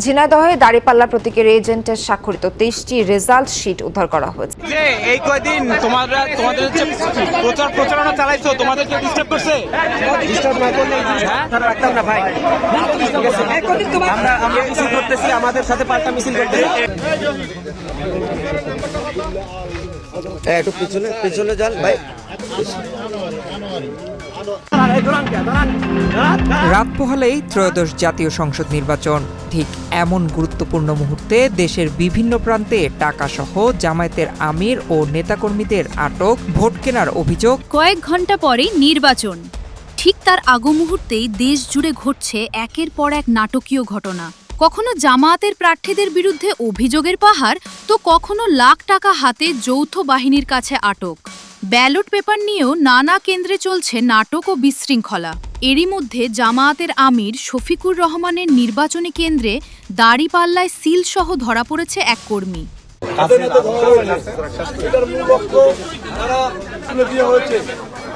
ঝিনাইদহে দাঁড়িপাল্লা প্রতীকের এজেন্টের স্বাক্ষরিত তেইশটি রেজাল্ট শিট উদ্ধার করা হয়েছে। যে এই কয়দিন তোমরা তোমাদের হচ্ছে প্রচার প্রচারণা চালাইছো ডিস্টার্ব করছে? ডিস্টার্ব না করলে এই জিনিসটা আপনারা রাখতাম না ভাই। আমরা আমরা মিছিল করতেছি আমাদের সাথে পাল্টা মিছিল করতেছি হ্যাঁ একটু পিছনে পিছনে যান ভাই। রাত পোহালেই ত্রয়োদশ জাতীয় সংসদ নির্বাচন। ঠিক এমন গুরুত্বপূর্ণ মুহূর্তে দেশের বিভিন্ন প্রান্তে টাকাসহ জামায়াতের আমির ও নেতাকর্মীদের আটক, ভোট কেনার অভিযোগ। কয়েক ঘণ্টা পরেই নির্বাচন। ঠিক তার আগ মুহূর্তেই দেশ জুড়ে ঘটছে একের পর এক নাটকীয় ঘটনা। কখনো জামায়াতের প্রার্থীদের বিরুদ্ধে অভিযোগের পাহাড়, তো কখনো লাখ টাকা হাতে যৌথ বাহিনীর কাছে আটক। ব্যালট পেপার নিয়েও নানা কেন্দ্রে চলছে নাটক ও বিশৃঙ্খলা। এরই মধ্যে জামায়াতের আমির শফিকুর রহমানের নির্বাচনী কেন্দ্রে দাড়িপাল্লায় সিল সহ ধরা পড়েছে এক কর্মী।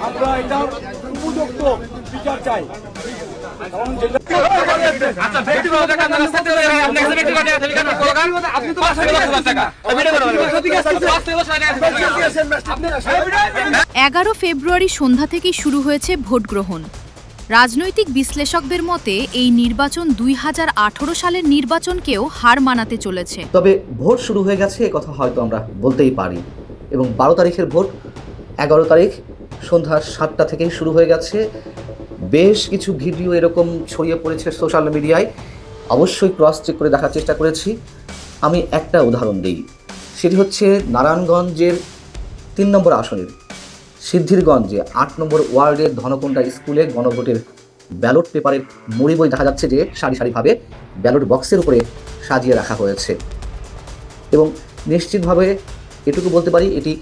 আমরা বিচার চাই। এগারো ফেব্রুয়ারি সন্ধ্যা থেকেই শুরু হয়েছে ভোট গ্রহণ। রাজনৈতিক বিশ্লেষকদের মতে এই নির্বাচন দুই হাজার আঠারো সালের নির্বাচনকেও হার মানাতে চলেছে। তবে ভোট শুরু হয়ে গেছে এ কথা হয়তো আমরা বলতেই পারি। এবং বারো তারিখের ভোট এগারো তারিখ সন্ধ্যা সাতটা থেকেই শুরু হয়ে গেছে। বেশ কিছু ভিডিও এরকম ছড়িয়ে পড়েছে সোশ্যাল মিডিয়ায়। অবশ্যই ক্রস চেক করে দেখার চেষ্টা করেছি। আমি একটা উদাহরণ দিই। সেটি হচ্ছে নারায়ণগঞ্জের তিন নম্বর আসনের সিদ্ধিরগঞ্জে আট নম্বর ওয়ার্ডের ধনকুণ্ডা স্কুলে গণভোটের ব্যালট পেপারের মুড়ি বই দেখা যাচ্ছে যে সারি সারিভাবে ব্যালট বক্সের উপরে সাজিয়ে রাখা হয়েছে। এবং নিশ্চিতভাবে এটুকু বলতে পারি এটি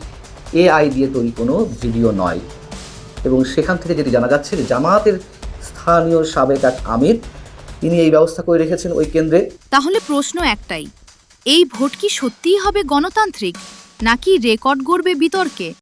এআই দিয়ে তৈরি কোনো ভিডিও নয়। এবং সেখান থেকে যেটি জানা যাচ্ছে যে জামায়াতের স্থানীয় সাবেক এক আমির, তিনি এই ব্যবস্থা করে রেখেছেন ওই কেন্দ্রে। তাহলে প্রশ্ন একটাই, এই ভোট কি সত্যিই হবে গণতান্ত্রিক, নাকি রেকর্ড গড়বে বিতর্কে?